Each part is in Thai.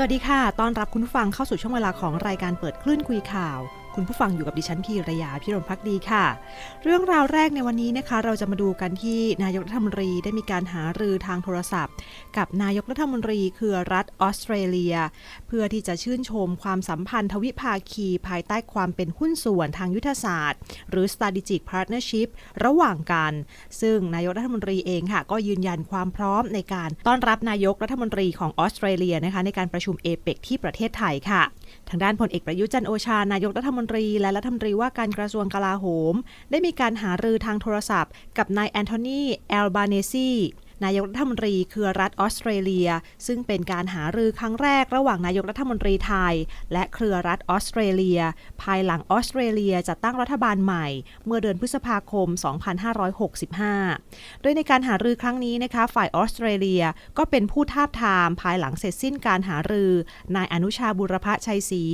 สวัสดีค่ะต้อนรับคุณฟังเข้าสู่ช่วงเวลาของรายการเปิดคลื่นคุยข่าวคุณผู้ฟังอยู่กับดิฉันพีรยาพิรมพักดีค่ะ เรื่องราวแรกในวันนี้นะคะ เราจะมาดูกันที่นายกรัฐมนตรีได้มีการหารือทางโทรศัพท์ กับนายกรัฐมนตรีคือรัฐออสเตรเลีย เพื่อที่จะชื่นชมความสัมพันธ์ทวิภาคีภายใต้ความเป็นหุ้นส่วนทางยุทธศาสตร์ หรือ strategic partnership ระหว่างกัน ซึ่งนายกรัฐมนตรีเองค่ะ ก็ยืนยันความพร้อมในการต้อนรับนายกรัฐมนตรีของออสเตรเลียนะคะในการประชุมเอเปกที่ประเทศไทยค่ะ ทางด้านพลเอกประยุจันโอชานายกรัฐมนตรี และรัฐมนตรีว่าการกระทรวงกลาโหม ได้มีการหารือทางโทรศัพท์ กับนายแอนโทนีแอลบาเนซี นายกรัฐมนตรีเครือรัฐออสเตรเลีย ซึ่งเป็นการหารือครั้งแรกระหว่างนายกรัฐมนตรีไทย และเครือรัฐออสเตรเลีย ภายหลังออสเตรเลียจัดตั้งรัฐบาลใหม่ เมื่อเดือนพฤษภาคม 2565 โดยในการหารือครั้งนี้นะคะฝ่ายออสเตรเลียก็เป็นผู้ทาบทามภายหลังเสร็จสิ้นการหารือนายอนุชาบุรพชัยศรี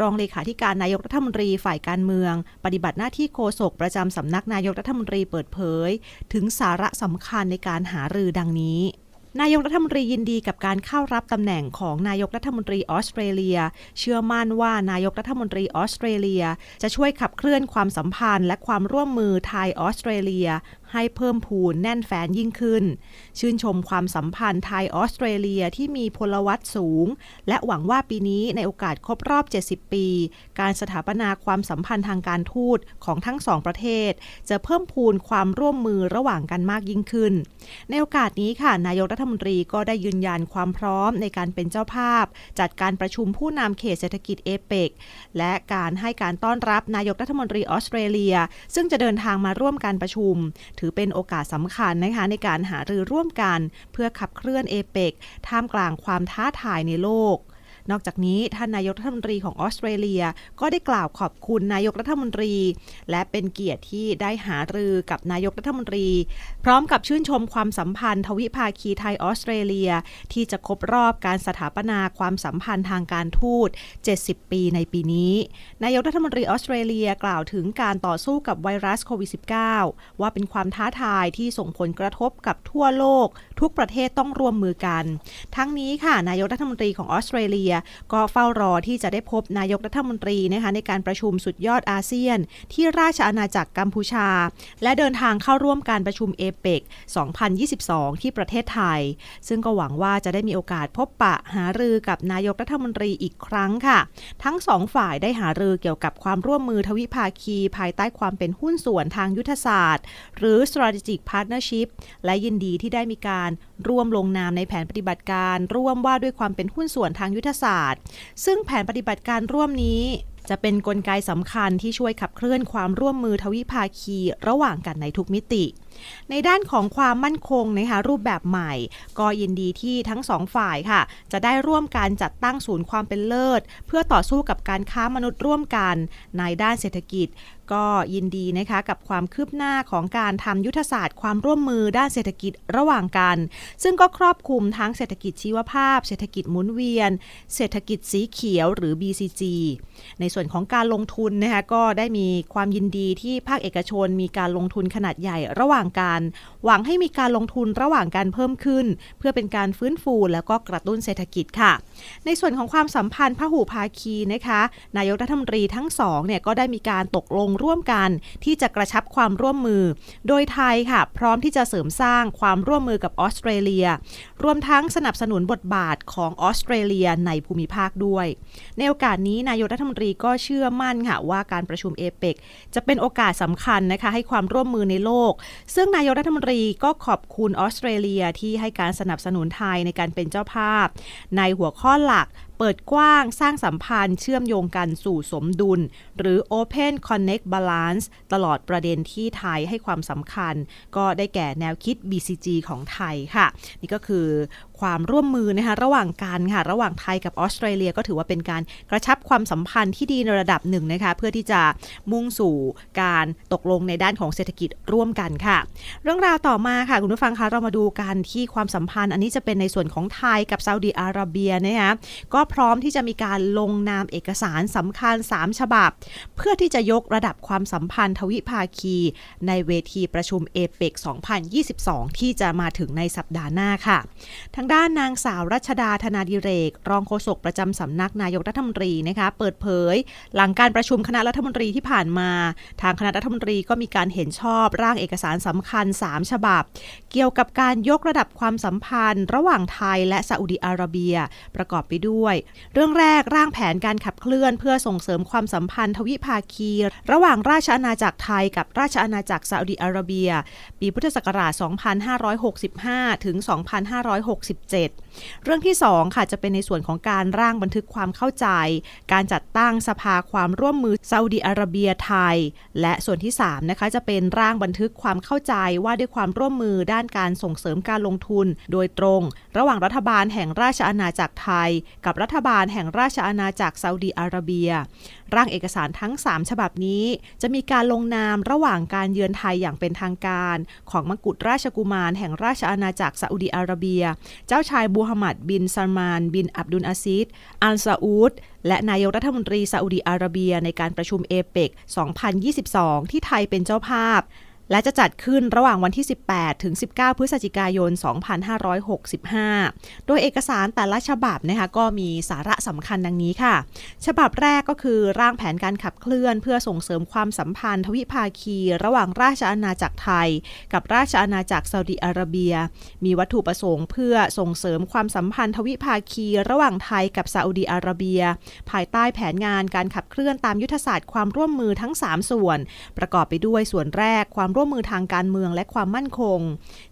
รองเลขาธิการนายกรัฐมนตรีฝ่ายการเมือง ปฏิบัติหน้าที่โฆษกประจำสำนักนายกรัฐมนตรีเปิดเผย ถึงสาระสำคัญในการหารือดังนี้ นายกรัฐมนตรียินดีกับการเข้ารับตำแหน่งของนายกรัฐมนตรีออสเตรเลีย เชื่อมั่นว่านายกรัฐมนตรีออสเตรเลีย จะช่วยขับเคลื่อนความสัมพันธ์และความร่วมมือไทยออสเตรเลีย ให้เพิ่มพูนแน่นแฟนยิ่งขึ้น ชื่นชมความสัมพันธ์ไทยออสเตรเลียที่มีพลวัตสูง และหวังว่าปีนี้ในโอกาสครบรอบ 70 ปี การสถาปนาความสัมพันธ์ทางการทูตของทั้งสองประเทศ จะเพิ่มพูนความร่วมมือระหว่างกันมากยิ่งขึ้น ในโอกาสนี้ค่ะ นายกรัฐมนตรีก็ได้ยืนยันความพร้อมในการเป็นเจ้าภาพ จัดการประชุมผู้นำเขตเศรษฐกิจเอเปกและการให้การต้อนรับนายกรัฐมนตรีออสเตรเลีย ซึ่งจะเดินทางมาร่วมการประชุมถือเป็นโอกาสสำคัญนะคะในการหารือร่วมกัน เพื่อขับเคลื่อนเอเปกท่ามกลางความท้าทายในโลก นอกจากนี้ท่านนายกรัฐมนตรีของออสเตรเลีย ก็ได้กล่าวขอบคุณนายกรัฐมนตรี และเป็นเกียรติที่ได้หารือกับนายกรัฐมนตรี พร้อมกับชื่นชมความสัมพันธ์ ทวิภาคีไทยออสเตรเลีย ที่จะครบรอบการสถาปนาความสัมพันธ์ทางการทูต 70 ปีในปีนี้ นายกรัฐมนตรีออสเตรเลียกล่าวถึงการต่อสู้กับไวรัสโควิด -19 ว่าเป็นความท้าทายที่ส่งผลกระทบกับทั่วโลก ทุกประเทศต้องร่วมมือกัน ทั้งนี้ค่ะนายกรัฐมนตรีของออสเตรเลียก็เฝ้ารอที่จะได้พบนายกรัฐมนตรีนะคะในการประชุมสุดยอดอาเซียน ที่ราชอาณาจักรกัมพูชา และเดินทางเข้าร่วมการประชุมเอเปก2022 ที่ประเทศไทย ซึ่งก็หวังว่าจะได้มีโอกาสพบปะหารือกับนายกรัฐมนตรีอีกครั้งค่ะ ทั้งสองฝ่ายได้หารือเกี่ยวกับความร่วมมือทวิภาคี ภายใต้ความเป็นหุ้นส่วนทางยุทธศาสตร์ หรือ strategic partnership และยินดีที่ได้มีการร่วมลงนามในแผนปฏิบัติการ ร่วมว่าด้วยความเป็นหุ้นส่วนทางยุทธศาสตร์ ซึ่งแผนปฏิบัติการร่วมนี้จะเป็นนกลไกสำคัญที่ช่วยขับเคลื่อนความร่วมมือทวิภาคีระหว่างกันในทุกมิติ ในด้านของความมั่นคงนะคะรูปแบบใหม่ ก็ยินดีที่ทั้งสองฝ่ายค่ะ จะได้ร่วมการจัดตั้งศูนย์ความเป็นเลิศ เพื่อต่อสู้กับการค้ามนุษย์ร่วมกัน ในด้านเศรษฐกิจ ก็ยินดีนะคะกับความคืบหน้าของการทำยุทธศาสตร์ความร่วมมือด้านเศรษฐกิจระหว่างกัน ซึ่งก็ครอบคลุมทั้งเศรษฐกิจชีวภาพ เศรษฐกิจหมุนเวียน เศรษฐกิจสีเขียวหรือ BCG ในส่วนของการลงทุนนะคะก็ได้มีความยินดีที่ภาคเอกชน มีการลงทุนขนาดใหญ่ระหว่างกัน หวังให้มีการลงทุนระหว่างกันเพิ่มขึ้น เพื่อเป็นการฟื้นฟูแล้วก็กระตุ้นเศรษฐกิจค่ะ ในส่วนของความสัมพันธ์พหุภาคีนะคะนายกรัฐมนตรีทั้งสองเนี่ยก็ได้มีการตกลงร่วมกัน ที่จะกระชับความร่วมมือ โดยไทยค่ะ พร้อมที่จะเสริมสร้างความร่วมมือกับออสเตรเลีย รวมทั้งสนับสนุนบทบาทของออสเตรเลียในภูมิภาคด้วย ในโอกาสนี้นายกรัฐมนตรีก็เชื่อมั่นค่ะว่าการประชุมเอเปกจะเป็นโอกาสสำคัญนะคะให้ความร่วมมือในโลก ซึ่งนายกรัฐมนตรีก็ขอบคุณออสเตรเลียที่ให้การสนับสนุนไทยในการเป็นเจ้าภาพ ในหัวข้อหลักเปิดกว้างสร้างสัมพันธ์เชื่อมโยงกันสู่สมดุล หรือ Open Connect Balance ตลอดประเด็นที่ไทยให้ความสำคัญ ก็ได้แก่แนวคิด BCG ของไทยค่ะ นี่ก็คือความร่วมมือนะคะระหว่างกันค่ะระหว่างไทยกับออสเตรเลียก็ถือว่าเป็นการกระชับความสัมพันธ์ที่ดีในระดับหนึ่งนะคะเพื่อที่จะมุ่งสู่การตกลงในด้านของเศรษฐกิจร่วมกันค่ะ เรื่องราวต่อมาค่ะคุณผู้ฟังคะเรามาดูกันที่ความสัมพันธ์ อันนี้จะเป็นในส่วนของไทยกับซาอุดีอาระเบียนะคะก็พร้อมที่จะมีการลงนามเอกสารสำคัญ 3 ฉบับ เพื่อที่จะยกระดับความสัมพันธ์ทวิภาคี ในเวทีประชุมเอเปก2022 ที่จะมาถึงในสัปดาห์หน้าค่ะทางด้าน้านนางสาวรัชดาธนาดิเรก รองโฆษกประจำสำนักนายกรัฐมนตรีนะคะเปิดเผย หลังการประชุมคณะรัฐมนตรีที่ผ่านมา ทางคณะรัฐมนตรีก็มีการเห็นชอบร่างเอกสารสำคัญ 3 ฉบับ เกี่ยวกับการยกระดับความสัมพันธ์ ระหว่างไทยและซาอุดิอาระเบีย ประกอบไปด้วย เรื่องแรกร่างแผนการขับเคลื่อน เพื่อส่งเสริมความสัมพันธ์ทวิภาคี ระหว่างราชอาณาจักรไทยกับราชอาณาจักรซาอุดิอาระเบีย ปีพุทธศักราช 2565 ถึง 256 17 เรื่องที่ 2 ค่ะจะเป็นในส่วนของการร่างบันทึกความเข้าใจ การจัดตั้งสภาความร่วมมือซาอุดิอาระเบียไทย และส่วนที่3นะคะจะเป็นร่างบันทึกความเข้าใจว่าด้วยความร่วมมือด้านการส่งเสริมการลงทุน โดยตรง ระหว่างรัฐบาลแห่งราชอาณาจักรไทย กับรัฐบาลแห่งราชอาณาจักรซาอุดิอาระเบีย ร่างเอกสารทั้ง 3 ฉบับนี้ จะมีการลงนามระหว่างการเยือนไทยอย่างเป็นทางการ ของมกุฎราชกุมารแห่งราชอาณาจักรซาอุดิอาระเบียเจ้าชายบูฮัมหมัดบินซามาน บินอับดุลอาซิดอัลซาอูดและนายกรัฐมนตรีซาอุดีอาระเบียในการประชุมเอเปก2022 ที่ไทยเป็นเจ้าภาพ และจะจัดขึ้นระหว่างวันที่ 18 ถึง 19 พฤศจิกายน 2565 โดยเอกสารแต่ละฉบับนะคะก็มีสาระสำคัญดังนี้ค่ะ ฉบับแรกก็คือร่างแผนการขับเคลื่อนเพื่อส่งเสริมความสัมพันธ์ทวิภาคี ระหว่างราชอาณาจักรไทย กับราชอาณาจักรซาอุดิอาระเบีย มีวัตถุประสงค์เพื่อส่งเสริมความสัมพันธ์ทวิภาคี ระหว่างไทยกับซาอุดิอาระเบีย ภายใต้แผนงานการขับเคลื่อนตามยุทธศาสตร์ความร่วมมือทั้ง 3 ส่วน ประกอบไปด้วยส่วนแรกความร่วมมือทางการเมืองและความมั่นคง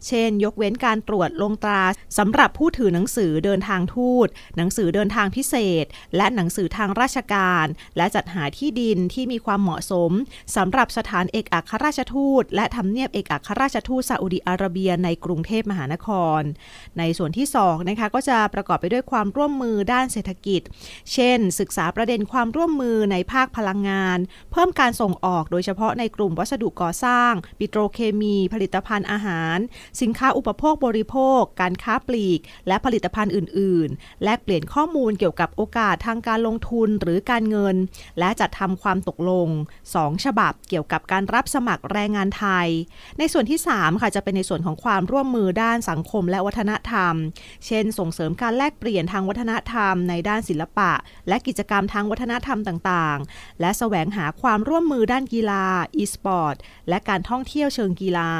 เช่น ยกเว้นการตรวจลงตราสำหรับผู้ถือหนังสือเดินทางทูต หนังสือเดินทางพิเศษ และหนังสือทางราชการ และจัดหาที่ดินที่มีความเหมาะสมสำหรับสถานเอกอัครราชทูต และทำเนียบเอกอัครราชทูตซาอุดิอาระเบียในกรุงเทพมหานคร ในส่วนที่2นะคะก็จะประกอบไปด้วยความร่วมมือด้านเศรษฐกิจ เช่น ศึกษาประเด็นความร่วมมือในภาคพลังงาน เพิ่มการส่งออกโดยเฉพาะในกลุ่มวัสดุก่อสร้างปิโตรเคมี ผลิตภัณฑ์อาหาร สินค้าอุปโภคบริโภค การค้าปลีก และผลิตภัณฑ์อื่น ๆ แลกเปลี่ยนข้อมูลเกี่ยวกับโอกาสทางการลงทุนหรือการเงิน และจัดทำความตกลง 2 ฉบับเกี่ยวกับการรับสมัครแรงงานไทย ในส่วนที่ 3 ค่ะจะเป็นในส่วนของความร่วมมือด้านสังคมและวัฒนธรรม เช่น ส่งเสริมการแลกเปลี่ยนทางวัฒนธรรมในด้านศิลปะ และกิจกรรมทางวัฒนธรรมต่าง ๆ และแสวงหาความร่วมมือด้านกีฬา e-sport และการท่องเที่ยวเชิงกีฬา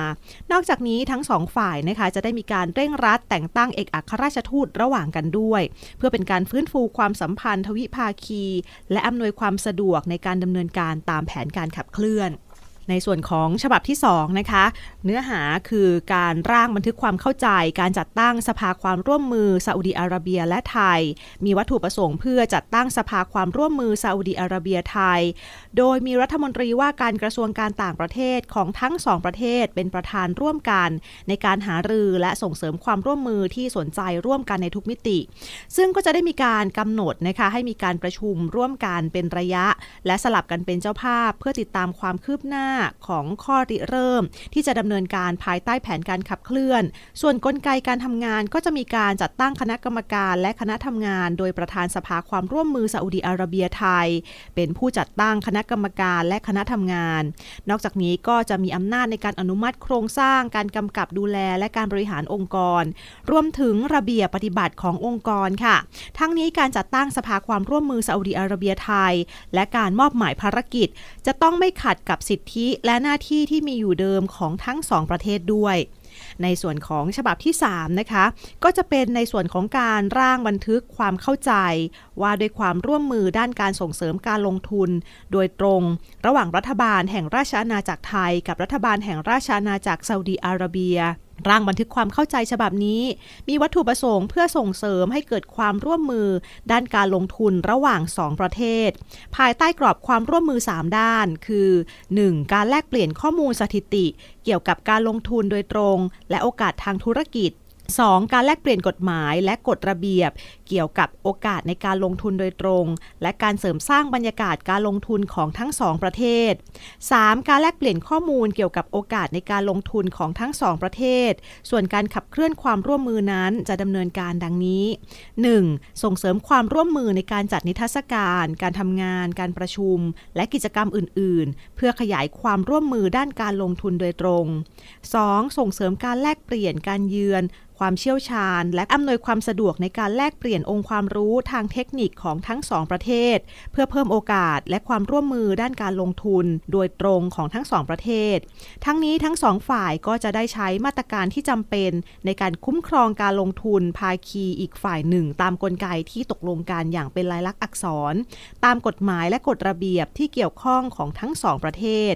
นอกจากนี้ทั้งสองฝ่ายนะคะจะได้มีการเร่งรัดแต่งตั้งเอกอัครราชทูตระหว่างกันด้วย เพื่อเป็นการฟื้นฟูความสัมพันธ์ทวิภาคี และอำนวยความสะดวกในการดำเนินการตามแผนการขับเคลื่อน ในส่วนของฉบับที่2นะคะเนื้อหาคือการร่างบันทึกความเข้าใจ การจัดตั้งสภาความร่วมมือซาอุดีอาระเบียและไทย มีวัตถุประสงค์เพื่อจัดตั้งสภาความร่วมมือซาอุดีอาระเบียไทย โดยมีรัฐมนตรีว่าการกระทรวงการต่างประเทศของทั้งสองประเทศเป็นประธานร่วมกัน ในการหารือและส่งเสริมความร่วมมือที่สนใจร่วมกันในทุกมิติ ซึ่งก็จะได้มีการกำหนดนะคะให้มีการประชุมร่วมกันเป็นระยะ และสลับกันเป็นเจ้าภาพ เพื่อติดตามความคืบหน้าของข้อริเริ่ม ที่จะดำเนินการภายใต้แผนการขับเคลื่อน ส่วนนกลไกการทำงานก็จะมีการจัดตั้งคณะกรรมการและคณะทำงาน โดยประธานสภาความร่วมมือซาอุดีอาระเบียไทย เป็นผู้จัดตั้งคณะกรรมการและคณะทำงาน นอกจากนี้ก็จะมีอำนาจในการอนุมัติโครงสร้าง การกำกับดูแลและการบริหารองค์กร รวมถึงระเบียบปฏิบัติขององค์กรค่ะ ทั้งนี้การจัดตั้งสภาความร่วมมือซาอุดีอาระเบียไทย และการมอบหมายภารกิจ จะต้องไม่ขัดกับสิทธิธิและหน้าที่ที่มีอยู่เดิมของทั้งสองประเทศด้วย ในส่วนของฉบับที่ 3 นะคะ ก็จะเป็นในส่วนของการร่างบันทึกความเข้าใจ ว่าด้วยความร่วมมือด้านการส่งเสริมการลงทุน โดยตรงระหว่างรัฐบาลแห่งราชอาณาจักรไทย กับรัฐบาลแห่งราชอาณาจักรซาอุดีอาระเบีย ร่างบันทึกความเข้าใจฉบับนี้ มีวัตถุประสงค์เพื่อส่งเสริมให้เกิดความร่วมมือ ด้านการลงทุนระหว่าง 2 ประเทศ ภายใต้กรอบความร่วมมือ 3 ด้าน คือ 1. การแลกเปลี่ยนข้อมูลสถิติ เกี่ยวกับการลงทุนโดยตรง และโอกาสทางธุรกิจ 2. การแลกเปลี่ยนกฎหมายและกฎระเบียบ เกี่ยวกับโอกาสในการลงทุนโดยตรง และการเสริมสร้างบรรยากาศการลงทุนของทั้งสองประเทศ 3. การแลกเปลี่ยนข้อมูลเกี่ยวกับโอกาสในการลงทุนของทั้งสองประเทศ ส่วนการขับเคลื่อนความร่วมมือนั้นจะดำเนินการดังนี้ 1. ส่งเสริมความร่วมมือในการจัดนิทรรศการ การทำงาน การประชุม และกิจกรรมอื่น ๆ เพื่อขยายความร่วมมือด้านการลงทุนโดยตรง 2. ส่งเสริมการแลกเปลี่ยนการเยือนความเชี่ยวชาญ และอำนวยความสะดวกในการแลกเปลี่ยนองค์ความรู้ทางเทคนิคของทั้งสองประเทศ เพื่อเพิ่มโอกาสและความร่วมมือด้านการลงทุน โดยตรงของทั้งสองประเทศ ทั้งนี้ทั้งสองฝ่ายก็จะได้ใช้มาตรการที่จำเป็น ในการคุ้มครองการลงทุนภาคีอีกฝ่ายหนึ่ง ตามกลไกที่ตกลงกันอย่างเป็นลายลักษณ์อักษร ตามกฎหมายและกฎระเบียบที่เกี่ยวข้องของทั้งสองประเทศ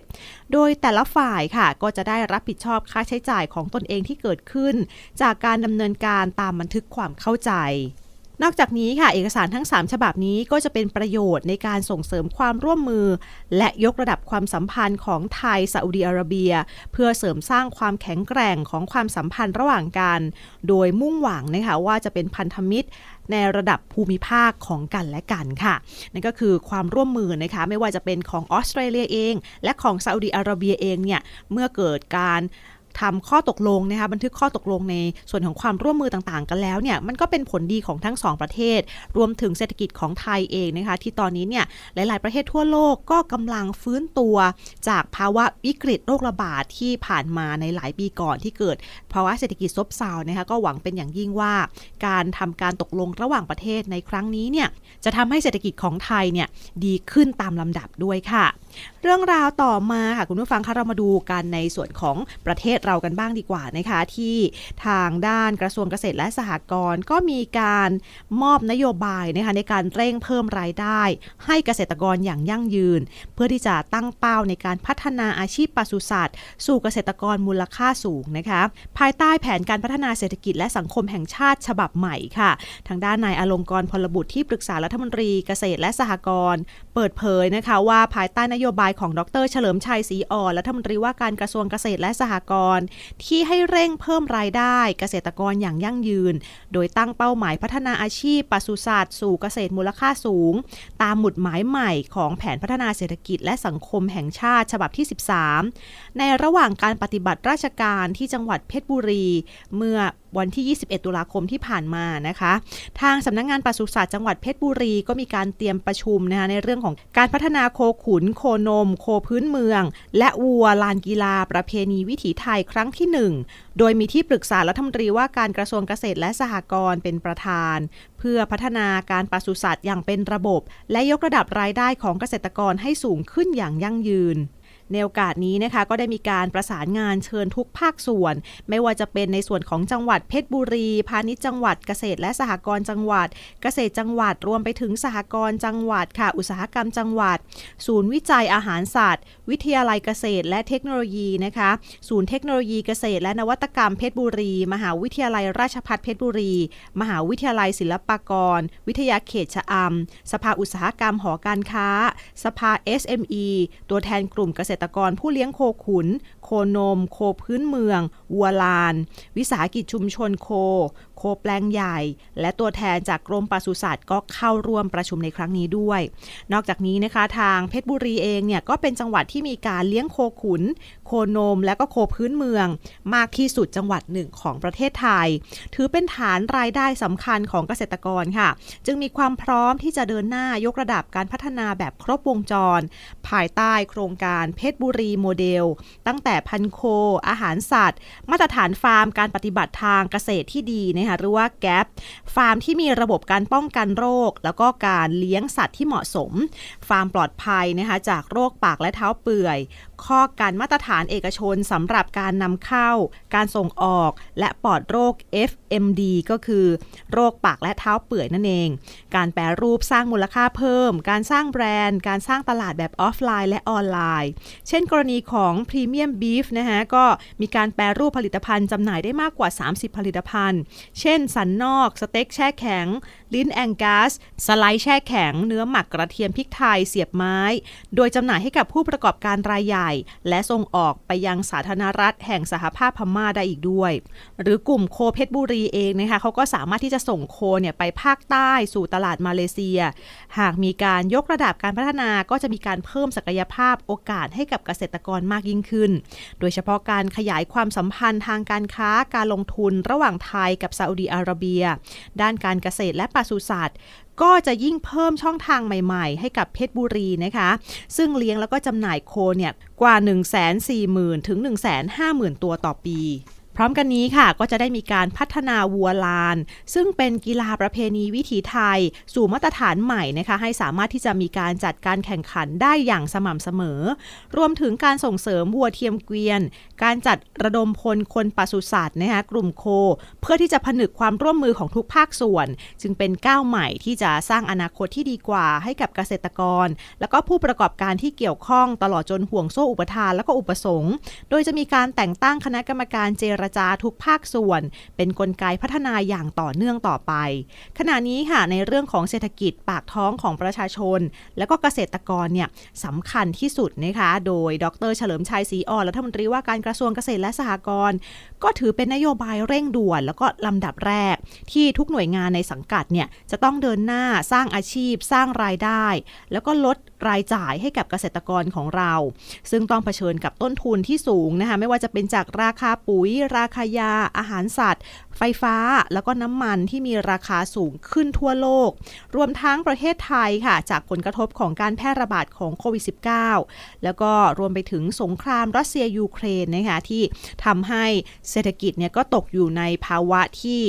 โดยแต่ละฝ่ายค่ะก็จะได้รับผิดชอบค่าใช้จ่ายของตนเองที่เกิดขึ้น จากการดำเนินการตามบันทึกความเข้าใจ นอกจากนี้ค่ะ เอกสารทั้ง 3 ฉบับนี้ก็จะเป็นประโยชน์ในการส่งเสริมความร่วมมือ และยกระดับความสัมพันธ์ของไทยซาอุดีอาระเบีย เพื่อเสริมสร้างความแข็งแกร่งของความสัมพันธ์ระหว่างกัน โดยมุ่งหวังนะคะว่าจะเป็นพันธมิตรในระดับภูมิภาคของกันและกันค่ะ นั่นก็คือความร่วมมือนะคะ ไม่ว่าจะเป็นของออสเตรเลียเอง และของซาอุดีอาระเบียเองเนี่ย เมื่อเกิดการ ทำข้อตกลงนะคะบันทึกข้อตกลงในส่วนของความร่วมมือต่างๆ กันแล้วเนี่ยมันก็เป็นผลดีของทั้งสองประเทศ รวมถึงเศรษฐกิจของไทยเองนะคะที่ตอนนี้เนี่ยหลาย ๆ ประเทศทั่วโลกก็กำลังฟื้นตัวจากภาวะวิกฤตโรคระบาดที่ผ่านมาในหลายปีก่อนที่เกิดภาวะเศรษฐกิจซบเซานะคะก็หวังเป็นอย่างยิ่งว่า การทำการตกลงระหว่างประเทศในครั้งนี้เนี่ยจะทำให้เศรษฐกิจของไทยเนี่ยดีขึ้นตามลำดับด้วยค่ะ เรื่องราวต่อมาค่ะคุณผู้ฟังคะเรามาดูกันในส่วนของประเทศเรากันบ้างดีกว่านะคะที่ทางด้านกระทรวงเกษตรและสหกรณ์ก็มีการมอบนโยบายนะคะในการเร่งเพิ่มรายได้ ให้เกษตรกรอย่างยั่งยืน เพื่อที่จะตั้งเป้าในการพัฒนาอาชีพปศุสัตว์ สู่เกษตรกรมูลค่าสูงนะคะภายใต้แผนการพัฒนาเศรษฐกิจและสังคมแห่งชาติฉบับใหม่ค่ะ ทางด้านนายอลงกรณ์พลบุตรที่ปรึกษารัฐมนตรีเกษตรและสหกรณ์เปิดเผยนะคะว่าภายใต้นโยบายของดร เฉลิมชัยศรีอ่อนรัฐมนตรีว่าการกระทรวงเกษตรและสหกรณ์ที่ให้เร่งเพิ่มรายได้เกษตรกรอย่างยั่งยืน โดยตั้งเป้าหมายพัฒนาอาชีพปศุสัตว์สู่เกษตรมูลค่าสูง ตามหมุดหมายใหม่ของแผนพัฒนาเศรษฐกิจและสังคมแห่งชาติฉบับที่ 13 ในระหว่างการปฏิบัติราชการที่จังหวัดเพชรบุรี เมื่อ วันที่ 21 ตุลาคมที่ผ่านมานะคะ ทางสำนักงงานปศุสัตว์จังหวัดเพชรบุรีก็มีการเตรียมประชุมนะคะในเรื่องของการพัฒนาโคขุน โคนม โคพื้นเมือง และวัวลานกีฬาประเพณีวิถีไทยครั้งที่ 1 โดยมีที่ปรึกษารัฐมนตรีว่าการกระทรวงเกษตรและสหกรณ์เป็นประธาน เพื่อพัฒนาการปศุสัตว์อย่างเป็นระบบ และยกระดับรายได้ของเกษตรกรให้สูงขึ้นอย่างยั่งยืน ในโอกาสนี้นะคะก็ได้มีการประสานงานเชิญทุกภาคส่วน ไม่ว่าจะเป็นในส่วนของจังหวัดเพชรบุรี พาณิชย์จังหวัดเกษตรและสหกรณ์จังหวัด เกษตรจังหวัดรวมไปถึงสหกรณ์จังหวัดค่ะ อุตสาหกรรมจังหวัด ศูนย์วิจัยอาหารสัตว์ วิทยาลัยเกษตรและเทคโนโลยีนะคะ ศูนย์เทคโนโลยีเกษตรและนวัตกรรมเพชรบุรี มหาวิทยาลัยราชภัฏเพชรบุรี มหาวิทยาลัยศิลปากร วิทยาเขตชะอำสภาอุตสาหกรรมหอการค้า สภา SME ตัวแทนกลุ่มเกษตรกรผู้เลี้ยงโคขุน โคนม โคพื้นเมือง วัวลาน วิสาหกิจชุมชนโค แปลงใหญ่ และตัวแทนจากกรมปศุสัตว์ก็เข้าร่วมประชุมในครั้งนี้ด้วย นอกจากนี้นะคะทางเพชรบุรีเองเนี่ยก็เป็นจังหวัดที่มีการเลี้ยงโคขุน โคนม และก็โคพื้นเมือง มากที่สุดจังหวัดหนึ่งของประเทศไทย ถือเป็นฐานรายได้สำคัญของเกษตรกรค่ะ จึงมีความพร้อมที่จะเดินหน้ายกระดับการพัฒนาแบบครบวงจร ภายใต้โครงการเพชรบุรีโมเดล ตั้งแต่พันโค อาหารสัตว์ มาตรฐานฟาร์มการปฏิบัติทางเกษตรที่ดีนะคะหรือว่าแกปฟาร์มที่มีระบบการป้องกันโรค แล้วก็การเลี้ยงสัตว์ที่เหมาะสม ฟาร์มปลอดภัยนะคะจากโรคปากและเท้าเปื่อยข้อการมาตรฐานเอกชนสำหรับการนำเข้า การส่งออก และปลอดโรค FMD ก็คือ โรคปากและเท้าเปื่อยนั่นเอง การแปรรูปสร้างมูลค่าเพิ่ม การสร้างแบรนด์ การสร้างตลาดแบบออฟไลน์และออนไลน์ เช่นกรณีของพรีเมียมบีฟนะคะก็มีการแปรรูปผลิตภัณฑ์จำหน่ายได้มากกว่า 30 ผลิตภัณฑ์ เช่นสันนอก สเต็กแช่แข็งลิ้นแองกัส สไลด์แช่แข็ง เนื้อหมักกระเทียมพริกไทยเสียบไม้ โดยจำหน่ายให้กับผู้ประกอบการรายใหญ่ และส่งออกไปยังสาธารณรัฐแห่งสหภาพพม่าได้อีกด้วย หรือกลุ่มโคเพชรบุรีเองนะคะเขาก็สามารถที่จะส่งโคเนี่ยไปภาคใต้สู่ตลาดมาเลเซีย หากมีการยกระดับการพัฒนาก็จะมีการเพิ่มศักยภาพโอกาสให้กับเกษตรกรมากยิ่งขึ้น โดยเฉพาะการขยายความสัมพันธ์ทางการค้าการลงทุนระหว่างไทยกับซาอุดีอาระเบีย ด้านการเกษตรและปศุสัตว์ ก็จะยิ่งเพิ่มช่องทางใหม่ๆ ให้กับเพชรบุรีนะคะ ซึ่งเลี้ยงแล้วก็จำหน่ายโคเนี่ยกว่า 1 4 0 0 0 0 ถึง 1 5 0 0 0 0 ตัวต่อปี พร้อมกันนี้ค่ะก็จะได้มีการพัฒนาวัวลาน ซึ่งเป็นกีฬาประเพณีวิถีไทย สู่มาตรฐานใหม่นะคะให้สามารถที่จะมีการจัดการแข่งขันได้อย่างสม่ำเสมอ รวมถึงการส่งเสริมวัวเทียมเกวียน การจัดระดมพลคนปศุสัตว์นะคะกลุ่มโค เพื่อที่จะผนึกความร่วมมือของทุกภาคส่วน จึงเป็นก้าวใหม่ที่จะสร้างอนาคตที่ดีกว่าให้กับเกษตรกร แล้วก็ผู้ประกอบการที่เกี่ยวข้องตลอดจนห่วงโซ่อุปทานและก็อุปสงค์ โดยจะมีการแต่งตั้งคณะกรรมการเจรจาทุกภาคส่วน เป็นนกลไกพัฒนาอย่างต่อเนื่องต่อไป ขณะนี้ค่ะในเรื่องของเศรษฐกิจปากท้องของประชาชน และก็เกษตรกรเนี่ยสำคัญที่สุดนะคะโดยดรเฉลิมชัยศรีอ่อนรัฐมนตรีว่าการกระทรวงเกษตรและสหกรณ์ก็ถือเป็นนโยบายเร่งด่วน แล้วก็ลำดับแรก ที่ทุกหน่วยงานในสังกัดเนี่ยจะต้องเดินหน้าสร้างอาชีพ สร้างรายได้ แล้วก็ลดรายจ่ายให้กับเกษตรกรของเรา ซึ่งต้องเผชิญกับต้นทุนที่สูงนะคะไม่ว่าจะเป็นจากราคาปุ๋ยราคายา อาหารสัตว์ ไฟฟ้า แล้วก็น้ำมันที่มีราคาสูงขึ้นทั่วโลก รวมทั้งประเทศไทยค่ะ จากผลกระทบของการแพร่ระบาดของโควิด -19 แล้วก็รวมไปถึงสงครามรัสเซียยูเครนนะคะที่ทำให้เศรษฐกิจเนี่ยก็ตกอยู่ในภาวะที่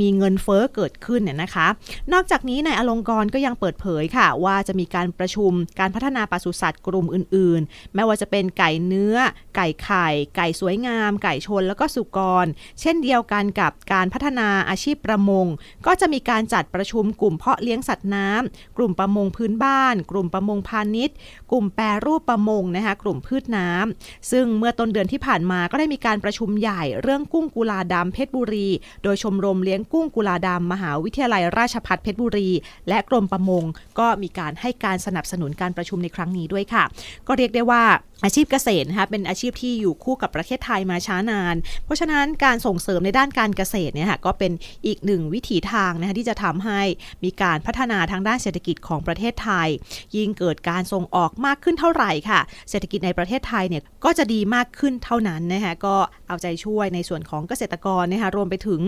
มีเงินเฟ้อเกิดขึ้นเนี่ยนะคะ นอกจากนี้นายอลงกรก็ยังเปิดเผยค่ะ ว่าจะมีการประชุมการพัฒนาปศุสัตว์กลุ่มอื่น ๆ ไม่ว่าจะเป็นไก่เนื้อ ไก่ไข่ ไก่สวยงาม ไก่ชนแล้วก็สุกร เช่นเดียวกันกับการพัฒนาอาชีพประมง ก็จะมีการจัดประชุมกลุ่มเพาะเลี้ยงสัตว์น้ำกลุ่มประมงพื้นบ้าน กลุ่มประมงพาณิชย์ กลุ่มแปรรูปประมงนะคะกลุ่มพืชน้ำซึ่งเมื่อต้นเดือนที่ผ่านมาก็ได้มีการประชุมใหญ่เรื่องกุ้งกุลาดำเพชรบุรี โดยชมรมเลี้ยงกุ้งกุลาดำมหาวิทยาลัยราชพัฒเพชรบุรี และกรมประมง ก็มีการให้การสนับสนุนการประชุมในครั้งนี้ด้วยค่ะ ก็เรียกได้ว่า อาชีพเกษตรนะคะเป็นอาชีพที่อยู่คู่กับประเทศไทยมาช้านาน เพราะฉะนั้นการส่งเสริมในด้านการเกษตรเนี่ยค่ะก็เป็นอีกหนึ่งวิถีทางนะคะที่จะทำให้มีการพัฒนาทางด้านเศรษฐกิจของประเทศไทย ยิ่งเกิดการส่งออกมากขึ้นเท่าไหร่ค่ะ เศรษฐกิจในประเทศไทยเนี่ยก็จะดีมากขึ้นเท่านั้นนะคะก็เอาใจช่วยในส่วนของเกษตรกรนะคะรวมไปถึง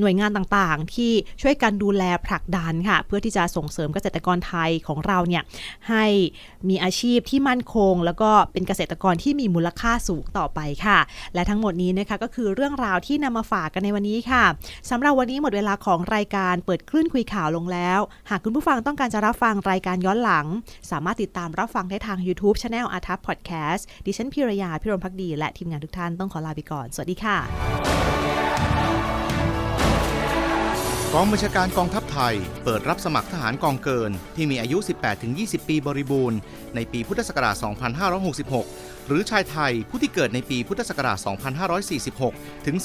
หน่วยงานต่างๆ ที่ช่วยกันดูแลผลักดันค่ะเพื่อที่จะส่งเสริมเกษตรกรไทยของเราเนี่ยให้มีอาชีพที่มั่นคง แล้วก็เป็นเกษตรกรที่มีมูลค่าสูงต่อไปค่ะ และทั้งหมดนี้นะคะก็คือเรื่องราวที่นำมาฝากกันในวันนี้ค่ะสำหรับวันนี้หมดเวลาของรายการเปิดคลื่นคุยข่าวลงแล้ว หากคุณผู้ฟังต้องการจะรับฟังรายการย้อนหลัง สามารถติดตามรับฟังได้ทาง YouTube c h anel อาทัพพอดแคสต์ดิฉันพิรยาพิรมพักดี และทีมงานทุกท่านต้องขอลาไปก่อน สวัสดีค่ะ กองบัญชาการกองทัพไทย เปิดรับสมัครทหารกองเกิน ที่มีอายุ 18-20 ปีบริบูรณ์ ในปีพุทธศักราช 2566 หรือชายไทยผู้ที่เกิดในปีพุทธศักราช 2546 ถึง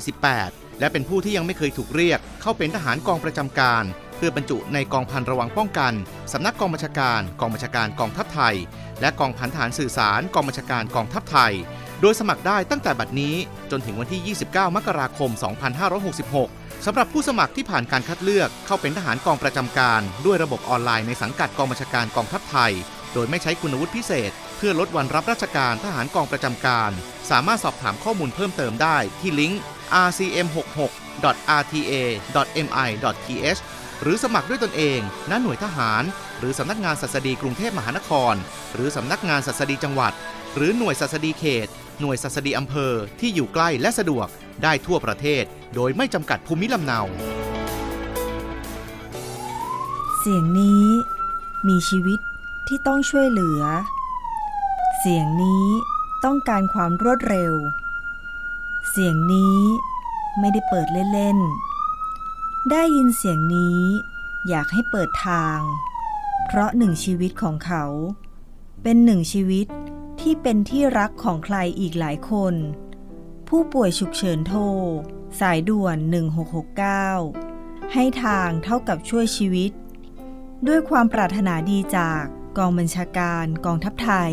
2548 และเป็นผู้ที่ยังไม่เคยถูกเรียก เข้าเป็นทหารกองประจำการ เพื่อบรรจุในกองพันระวังป้องกัน สำนักกองบัญชาการ กองบัญชาการกองทัพไทย และกองพันทหารสื่อสาร กองบัญชาการกองทัพไทย โดยสมัครได้ตั้งแต่บัดนี้จนถึงวันที่ 29 มกราคม 2566 สำหรับผู้สมัครที่ผ่านการคัดเลือกเข้าเป็นทหารกองประจำการ ด้วยระบบออนไลน์ในสังกัดกองบัญชาการกองทัพไทย โดยไม่ใช้คุณวุฒิพิเศษ เพื่อลดวันรับราชการทหารกองประจำการ สามารถสอบถามข้อมูลเพิ่มเติมได้ที่ลิงก์ rcm66.rta.mi.th หรือสมัครด้วยตนเองณหน่วยทหาร หรือสำนักงานศัสดีกรุงเทพมหานคร หรือสำนักงานศัสดีจังหวัด หรือหน่วยศัสดีเขต หน่วยศัสดีอำเภอที่อยู่ใกล้และสะดวก ได้ทั่วประเทศ โดยไม่จำกัดภูมิลำเนา เสียงนี้ มีชีวิตที่ต้องช่วยเหลือ เสียงนี้ต้องการความรวดเร็ว เสียงนี้ไม่ได้เปิดเล่นๆ ได้ยินเสียงนี้อยากให้เปิดทาง เพราะหนึ่งชีวิตของเขา เป็นหนึ่งชีวิตที่เป็นที่รักของใครอีกหลายคน ผู้ป่วยฉุกเฉินโทร สายด่วน 1669 ให้ทางเท่ากับช่วยชีวิต ด้วยความปรารถนาดีจากกองบัญชาการกองทัพไทย